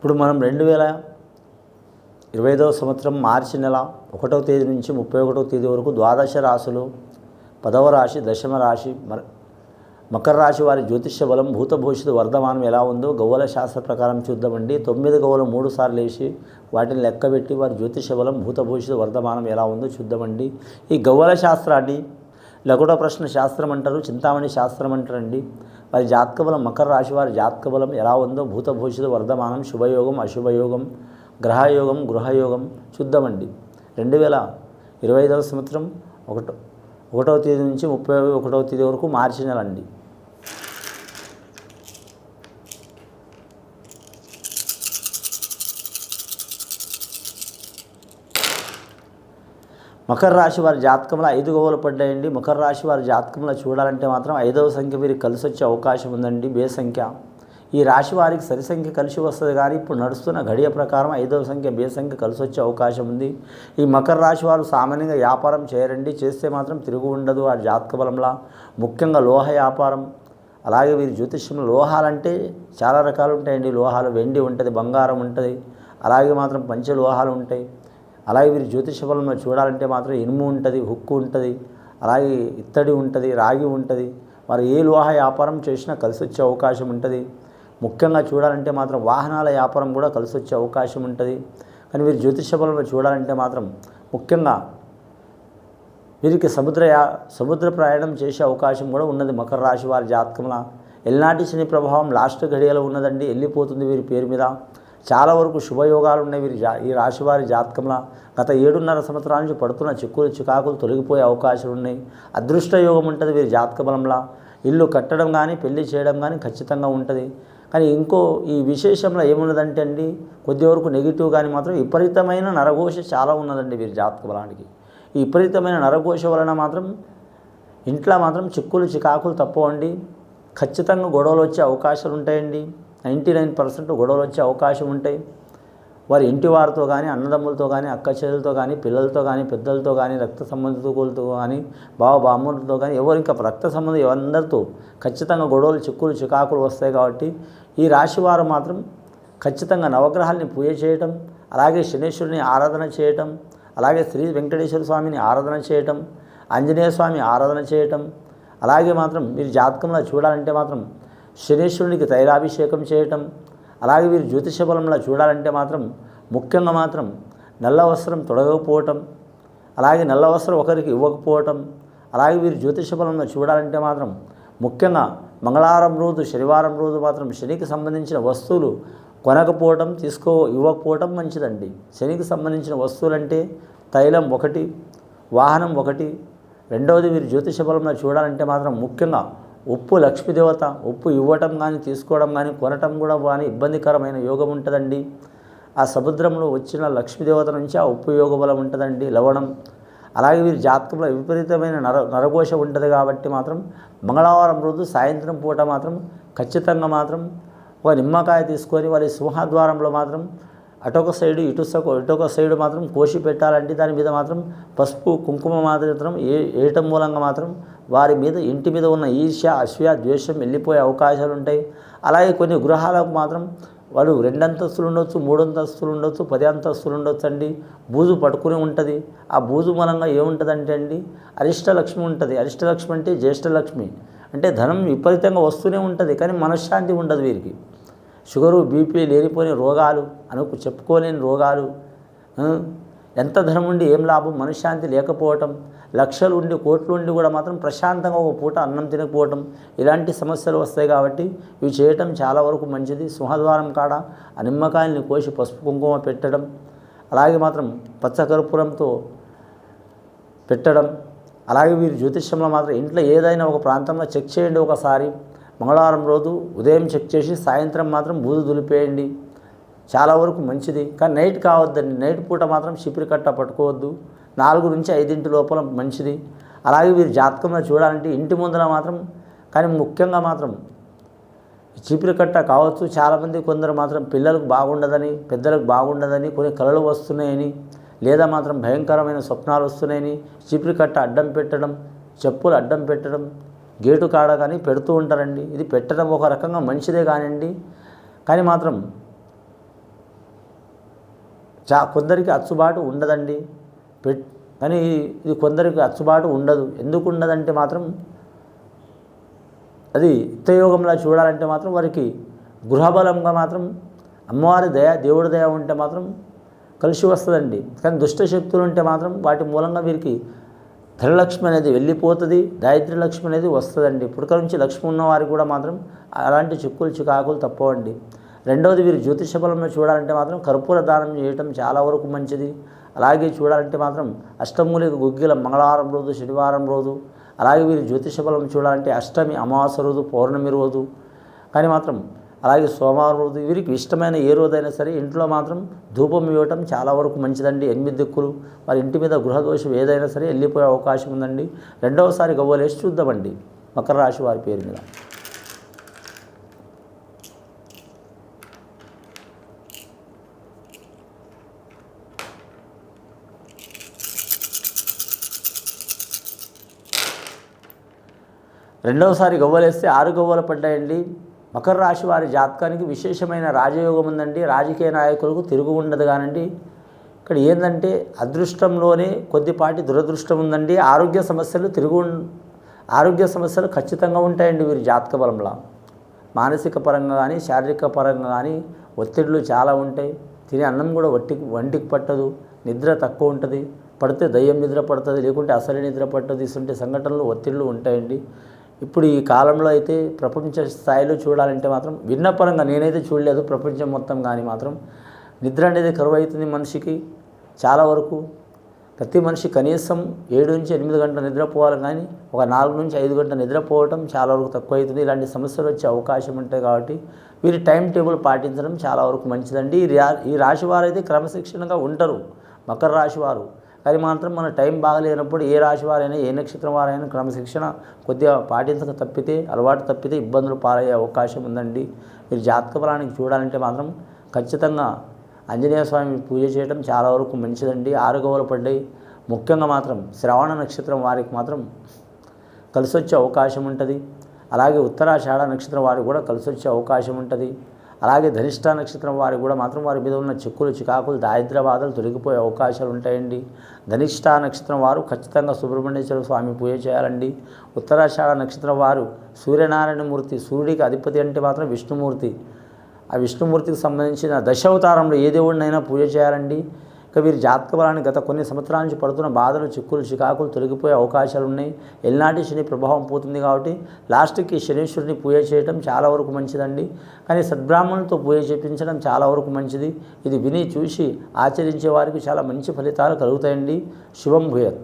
ఇప్పుడు మనం రెండు వేల ఇరవై ఐదవ సంవత్సరం మార్చి నెల ఒకటవ తేదీ నుంచి ముప్పై ఒకటవ తేదీ వరకు ద్వాదశ రాశులు పదవ రాశి దశమ రాశి మర మకర రాశి వారి జ్యోతిష్య బలం భూతభూషిత వర్ధమానం ఎలా ఉందో గవ్వల శాస్త్ర ప్రకారం చూద్దామండి. తొమ్మిది గవ్వలు మూడు సార్లు వేసి వాటిని లెక్కబెట్టి వారి జ్యోతిష్య బలం భూతభూషిత వర్ధమానం ఎలా ఉందో చూద్దామండి. ఈ గవ్వల శాస్త్రాన్ని లకుట ప్రశ్న శాస్త్రం అంటారు చింతామణి శాస్త్రం అంటారండి. వారి జాతక బలం మకర రాశి వారి జాతక బలం ఎలా ఉందో భూతభూషిత వర్ధమానం శుభయోగం అశుభయోగం గ్రహయోగం గృహయోగం చూద్దామండి. రెండు వేల ఇరవై ఐదవ సంవత్సరం ఒకటో ఒకటవ తేదీ నుంచి ముప్పై ఒకటవ తేదీ వరకు మార్చి నెల అండి మకర రాశి వారి జాతకంలో ఐదు గోవులు పడ్డాయండి. మకర రాశి వారి జాతకంలో చూడాలంటే మాత్రం ఐదవ సంఖ్య వీరికి కలిసి వచ్చే అవకాశం ఉందండి. బే సంఖ్య. ఈ రాశి వారికి సరి సంఖ్య కలిసి వస్తుంది కానీ ఇప్పుడు నడుస్తున్న గడియ ప్రకారం ఐదవ సంఖ్య బే సంఖ్య కలిసి వచ్చే అవకాశం ఉంది. ఈ మకర రాశి వారు సామాన్యంగా వ్యాపారం చేయరండి. చేస్తే మాత్రం తిరుగు ఉండదు ఆ జాతక బలంలా. ముఖ్యంగా లోహ వ్యాపారం. అలాగే వీరి జ్యోతిష్యంలో లోహాలంటే చాలా రకాలు ఉంటాయండి. లోహాలు వెండి ఉంటుంది బంగారం ఉంటుంది. అలాగే మాత్రం పంచలోహాలు ఉంటాయి. అలాగే వీరి జ్యోతిష చూడాలంటే మాత్రం ఇనుము ఉంటుంది హుక్కు ఉంటుంది అలాగే ఇత్తడి ఉంటుంది రాగి ఉంటుంది. మరి ఏ లోహ వ్యాపారం చేసినా కలిసి వచ్చే అవకాశం ఉంటుంది. ముఖ్యంగా చూడాలంటే మాత్రం వాహనాల వ్యాపారం కూడా కలిసి వచ్చే అవకాశం ఉంటుంది. కానీ వీరి జ్యోతిష బలంలో చూడాలంటే మాత్రం ముఖ్యంగా వీరికి సముద్ర యా- సముద్ర ప్రయాణం చేసే అవకాశం కూడా ఉన్నది మకర రాశి వారి జాతకంలో. ఎల్నాటి శని ప్రభావం లాస్ట్ ఘడియలో ఉన్నదండి వెళ్ళిపోతుంది వీరి పేరు మీద. చాలా వరకు శుభయోగాలు ఉన్నాయి. వీరి జా ఈ రాశి వారి జాతకంలో గత ఏడున్నర సంవత్సరాల నుంచి పడుతున్న చిక్కులు చికాకులు తొలగిపోయే అవకాశాలు ఉన్నాయి. అదృష్ట యోగం ఉంటుంది వీరి జాతక బలంలో. ఇల్లు కట్టడం కానీ పెళ్ళి చేయడం కానీ ఖచ్చితంగా ఉంటుంది. కానీ ఇంకో ఈ విశేషంలో ఏమున్నదంటే అండి కొద్ది వరకు నెగిటివ్ కానీ మాత్రం విపరీతమైన నరఘోష చాలా ఉన్నదండి వీరి జాతక బలానికి. ఈ విపరీతమైన నరఘోష వలన మాత్రం ఇంట్లో మాత్రం చిక్కులు చికాకులు తప్పవండి. ఖచ్చితంగా గొడవలు వచ్చే అవకాశాలు ఉంటాయండి. నైంటీ నైన్ పర్సెంట్ గొడవలు వచ్చే అవకాశం ఉంటాయి వారి ఇంటి వారితో కానీ అన్నదమ్ములతో కానీ అక్క చెల్లెలతో కానీ పిల్లలతో కానీ పెద్దలతో కానీ రక్త సంబంధితులతో కానీ బావ బామ్మలతో కానీ ఎవరు ఇంకా రక్త సంబంధం ఎవరందరితో ఖచ్చితంగా గొడవలు చిక్కులు చికాకులు వస్తాయి కాబట్టి ఈ రాశి వారు మాత్రం ఖచ్చితంగా నవగ్రహాల్ని పూజ చేయటం అలాగే శనేశ్వరుని ఆరాధన చేయటం అలాగే శ్రీ వెంకటేశ్వర స్వామిని ఆరాధన చేయటం ఆంజనేయ స్వామి ఆరాధన చేయటం అలాగే మాత్రం మీరు జాతకంలో చూడాలంటే మాత్రం శనేశ్వరునికి తైలాభిషేకం చేయటం అలాగే వీరు జ్యోతిష బలంలో చూడాలంటే మాత్రం ముఖ్యంగా మాత్రం నల్ల వస్త్రం తొడగకపోవటం అలాగే నల్ల వస్త్రం ఒకరికి ఇవ్వకపోవటం అలాగే వీరు జ్యోతిష బలంలో చూడాలంటే మాత్రం ముఖ్యంగా మంగళవారం రోజు శనివారం రోజు మాత్రం శనికి సంబంధించిన వస్తువులు కొనకపోవటం తీసుకో ఇవ్వకపోవటం మంచిదండి. శనికి సంబంధించిన వస్తువులంటే తైలం ఒకటి వాహనం ఒకటి రెండవది వీరు జ్యోతిష బలంలో చూడాలంటే మాత్రం ముఖ్యంగా ఉప్పు లక్ష్మీదేవత ఉప్పు ఇవ్వటం కానీ తీసుకోవడం కానీ కొనటం కూడా కానీ ఇబ్బందికరమైన యోగం ఉంటుందండి. ఆ సముద్రంలో వచ్చిన లక్ష్మీదేవత నుంచి ఆ ఉప్పు యోగ బలం ఉంటుందండి లవణం. అలాగే వీరి జాతకంలో విపరీతమైన నర నరఘోష ఉంటుంది కాబట్టి మాత్రం మంగళవారం రోజు సాయంత్రం పూట మాత్రం ఖచ్చితంగా మాత్రం ఒక నిమ్మకాయ తీసుకొని వారి సింహద్వారంలో మాత్రం అటొక సైడు ఇటు సైడు ఇటొక సైడు మాత్రం కోసి పెట్టాలంటే దాని మీద మాత్రం పసుపు కుంకుమ మాత్రం ఏ వేయటం మూలంగా మాత్రం వారి మీద ఇంటి మీద ఉన్న ఈర్ష్య అసూయ ద్వేషం వెళ్ళిపోయే అవకాశాలు ఉంటాయి. అలాగే కొన్ని గృహాలకు మాత్రం వాళ్ళు రెండు అంతస్తులు ఉండొచ్చు మూడు అంతస్తులు ఉండొచ్చు పది అంతస్తులు ఉండొచ్చు అండి. బూజు పట్టుకుని ఉంటుంది. ఆ బూజు మూలంగా ఏముంటుందంటే అండి అరిష్టలక్ష్మి ఉంటుంది. అరిష్టలక్ష్మి అంటే జ్యేష్ఠలక్ష్మి. అంటే ధనం విపరీతంగా వస్తూనే ఉంటుంది కానీ మనశ్శాంతి ఉండదు వీరికి. షుగరు బీపీ లేనిపోని రోగాలు అనుకు చెప్పుకోలేని రోగాలు ఎంత ధనం ఉండి ఏం లాభం? మనశ్శాంతి లేకపోవటం లక్షలు ఉండి కోట్లు ఉండి కూడా మాత్రం ప్రశాంతంగా ఒక పూట అన్నం తినకపోవటం ఇలాంటి సమస్యలు వస్తాయి కాబట్టి ఇవి చేయటం చాలా వరకు మంచిది. సింహద్వారం కాడ ఆ నిమ్మకాయల్ని కోసి పసుపు కుంకుమ పెట్టడం అలాగే మాత్రం పచ్చకర్పూరంతో పెట్టడం అలాగే వీరు జ్యోతిష్యంలో మాత్రం ఇంట్లో ఏదైనా ఒక ప్రాంతంలో చెక్ చేయండి ఒకసారి. మంగళవారం రోజు ఉదయం చెక్ చేసి సాయంత్రం మాత్రం బూజు దులిపేయండి. చాలా వరకు మంచిది. కానీ నైట్ కావద్దండి. నైట్ పూట మాత్రం చిపిరి కట్ట పట్టుకోవద్దు. నాలుగు నుంచి ఐదింటి లోపల మంచిది. అలాగే మీరు జాతకంలో చూడాలంటే ఇంటి ముందర మాత్రం కానీ ముఖ్యంగా మాత్రం చీపిరి కట్ట కావచ్చు. చాలామంది కొందరు మాత్రం పిల్లలకు బాగుండదని పెద్దలకు బాగుండదని కొన్ని కళలు వస్తున్నాయని లేదా మాత్రం భయంకరమైన స్వప్నాలు వస్తున్నాయని చీపిరి కట్ట అడ్డం పెట్టడం చెప్పులు అడ్డం పెట్టడం గేటు కాడ కానీ పెడుతూ ఉంటారండి. ఇది పెట్టడం ఒక రకంగా మంచిదే కానివ్వండి కానీ మాత్రం చా కొందరికి అచ్చుబాటు ఉండదండి. పెట్ కానీ ఇది కొందరికి అచ్చుబాటు ఉండదు. ఎందుకు ఉండదంటే మాత్రం అది యుక్తయోగంలా చూడాలంటే మాత్రం వారికి గృహబలంగా మాత్రం అమ్మవారి దయ దేవుడి దయ ఉంటే మాత్రం కలిసి వస్తుందండి. కానీ దుష్ట శక్తులు ఉంటే మాత్రం వాటి మూలంగా వీరికి ధనలక్ష్మి అనేది వెళ్ళిపోతుంది దారిద్ర్య లక్ష్మి అనేది వస్తుందండి. పుడక నుంచి లక్ష్మి ఉన్నవారికి కూడా మాత్రం అలాంటి చిక్కులు చికాకులు తప్పవండి. రెండవది వీరు జ్యోతిష బలంలో చూడాలంటే మాత్రం కర్పూర దానం చేయటం చాలా వరకు మంచిది. అలాగే చూడాలంటే మాత్రం అష్టమూలిక గుగ్గిల మంగళవారం రోజు శనివారం రోజు. అలాగే వీరు జ్యోతిష బలం చూడాలంటే అష్టమి అమావాస్య రోజు పౌర్ణమి రోజు. కానీ మాత్రం అలాగే సోమవారం రోజు వీరికి ఇష్టమైన ఏ రోజైనా సరే ఇంట్లో మాత్రం ధూపం ఇవ్వటం చాలా వరకు మంచిదండి. ఎనిమిది దిక్కులు. వారి ఇంటి మీద గృహదోషం ఏదైనా సరే వెళ్ళిపోయే అవకాశం ఉందండి. రెండవసారి గవ్వలేసి చూద్దామండి. మకర రాశి వారి పేరు మీద. రెండవసారి గవ్వలేస్తే ఆరు గవ్వలు పడ్డాయండి. మకర రాశి వారి జాతకానికి విశేషమైన రాజయోగం ఉందండి. రాజకీయ నాయకులకు తిరుగు ఉండదు కానండి. ఇక్కడ ఏంటంటే అదృష్టంలోనే కొద్దిపాటి దురదృష్టం ఉందండి. ఆరోగ్య సమస్యలు తిరుగు ఆరోగ్య సమస్యలు ఖచ్చితంగా ఉంటాయండి వీరి జాతక బలంలో. మానసిక పరంగా కానీ శారీరక పరంగా కానీ ఒత్తిడులు చాలా ఉంటాయి. తినే అన్నం కూడా వట్టికి వంటికి పట్టదు. నిద్ర తక్కువ ఉంటుంది. పడితే దయ్యం నిద్ర పడుతుంది. లేకుంటే అసలు నిద్ర పట్టదు. ఇటువంటి సంఘటనలు ఒత్తిళ్ళు ఉంటాయండి. ఇప్పుడు ఈ కాలంలో అయితే ప్రపంచ స్థాయిలో చూడాలంటే మాత్రం విన్నపరంగా నేనైతే చూడలేదు ప్రపంచం మొత్తం కానీ మాత్రం. నిద్ర అనేది కరువు అవుతుంది మనిషికి చాలా వరకు. ప్రతి మనిషి కనీసం ఏడు నుంచి ఎనిమిది గంటల నిద్రపోవాలి కానీ ఒక నాలుగు నుంచి ఐదు గంటల నిద్రపోవటం చాలా వరకు తక్కువ అవుతుంది ఇలాంటి సమస్యలు వచ్చే అవకాశం ఉంటాయి కాబట్టి వీరి టైం టేబుల్ పాటించడం చాలా వరకు మంచిదండి. ఈ రా ఈ రాశి వారు అయితే క్రమశిక్షణగా ఉంటారు. మకర రాశి వారు. కానీ మాత్రం మన టైం బాగలేనప్పుడు ఏ రాశి వారైనా ఏ నక్షత్రం వారైనా క్రమశిక్షణ కొద్దిగా పాటించక తప్పితే అలవాటు తప్పితే ఇబ్బందులు పాలయ్యే అవకాశం ఉందండి. మీరు జాతక బలానికి చూడాలంటే మాత్రం ఖచ్చితంగా ఆంజనేయ స్వామి పూజ చేయడం చాలా వరకు మంచిదండి. ఆరుగవలు పడ్డాయి. ముఖ్యంగా మాత్రం శ్రవణ నక్షత్రం వారికి మాత్రం కలిసి వచ్చే అవకాశం ఉంటుంది. అలాగే ఉత్తరాషాఢ నక్షత్రం వారికి కూడా కలిసొచ్చే అవకాశం ఉంటుంది. అలాగే ధనిష్ట నక్షత్రం వారికి కూడా మాత్రం వారి మీద ఉన్న చిక్కులు చికాకులు దారిద్ర్య బాధలు తొలగిపోయే అవకాశాలు ఉంటాయండి. ధనిష్ట నక్షత్రం వారు ఖచ్చితంగా సుబ్రహ్మణ్యేశ్వర స్వామి పూజ చేయాలండి. ఉత్తరాషాఢ నక్షత్రం వారు సూర్యనారాయణమూర్తి సూర్యుడికి అధిపతి అంటే మాత్రం విష్ణుమూర్తి. ఆ విష్ణుమూర్తికి సంబంధించిన దశావతారంలో ఏ దేవుడినైనా పూజ చేయాలండి. ఇక వీరి జాతక బలాన్ని గత కొన్ని సంవత్సరాల నుంచి పడుతున్న బాధలు చిక్కులు చికాకులు తొలగిపోయే అవకాశాలు ఉన్నాయి. ఎల్నాటి శని ప్రభావం పోతుంది కాబట్టి లాస్ట్కి శనీశ్వరుని పూజ చేయడం చాలా వరకు మంచిదండి. కానీ సద్బ్రాహ్మణులతో పూజ చేయించడం చాలా వరకు మంచిది. ఇది విని చూసి ఆచరించే వారికి చాలా మంచి ఫలితాలు కలుగుతాయండి. శుభం భూయత్.